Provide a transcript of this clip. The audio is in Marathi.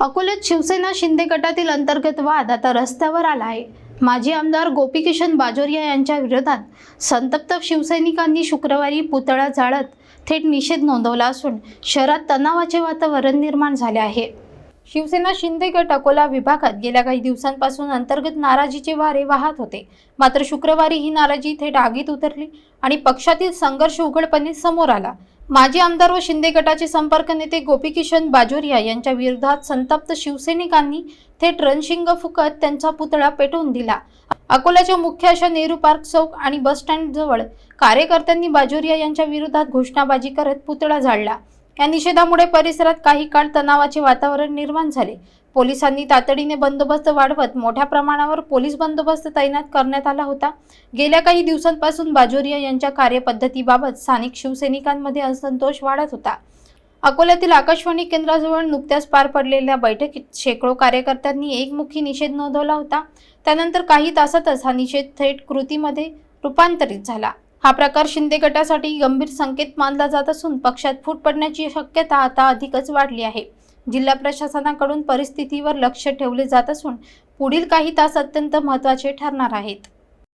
अकोल्यात शिवसेना शिंदे गटातील अंतर्गत वाद आता रस्त्यावर आला आहे. माजी आमदार गोपीकिशन बाजोरिया यांच्या विरोधात संतप्त शिवसैनिकांनी शुक्रवारी पुतळा जाळत थेट निषेध नोंदवला असून शहरात तणावाचे वातावरण निर्माण झाले आहे. शिवसेना शिंदे गट अकोला विभागात गेल्या काही दिवसांपासून अंतर्गत नाराजीचे वारे वाहत होते. मात्र शुक्रवारी ही नाराजी थेट आगीत उतरली आणि पक्षातील संघर्ष उघडपणे समोर आला. माजी आमदार व शिंदे गटाचे संपर्क नेते गोपीकिशन बाजोरिया यांच्या विरोधात संतप्त शिवसैनिकांनी थेट रणशिंग फुकत त्यांचा पुतळा पेटवून दिला. अकोल्याच्या मुख्य अशा नेहरू पार्क चौक आणि बस स्टँड जवळ कार्यकर्त्यांनी बाजोरिया यांच्या विरोधात घोषणाबाजी करत पुतळा जाळला या निषेधामुळे परिसरात काही काळ तणावाचे वातावरण निर्माण झाले. पोलिसांनी तातडीने बंदोबस्त वाढवत मोठ्या प्रमाणावर पोलीस बंदोबस्त तैनात करण्यात आला होता. गेल्या काही दिवसांपासून बाजोरिया यांच्या कार्यपद्धतीबाबत स्थानिक शिवसैनिकांमध्ये असंतोष वाढत होता. अकोल्यातील आकाशवाणी केंद्राजवळ नुकत्याच पार पडलेल्या बैठकीत शेकडो कार्यकर्त्यांनी एकमुखी निषेध नोंदवला होता. त्यानंतर काही तासातच हा निषेध थेट कृतीमध्ये रूपांतरित झाला. हा प्रकार शिंदे गटासाठी गंभीर संकेत मानला जात असून पक्षात फूट पडण्याची शक्यता आता अधिकच वाढली आहे. जिल्हा प्रशासनाकडून परिस्थितीवर लक्ष ठेवले जात असून पुढील काही तास अत्यंत महत्त्वाचे ठरणार आहेत.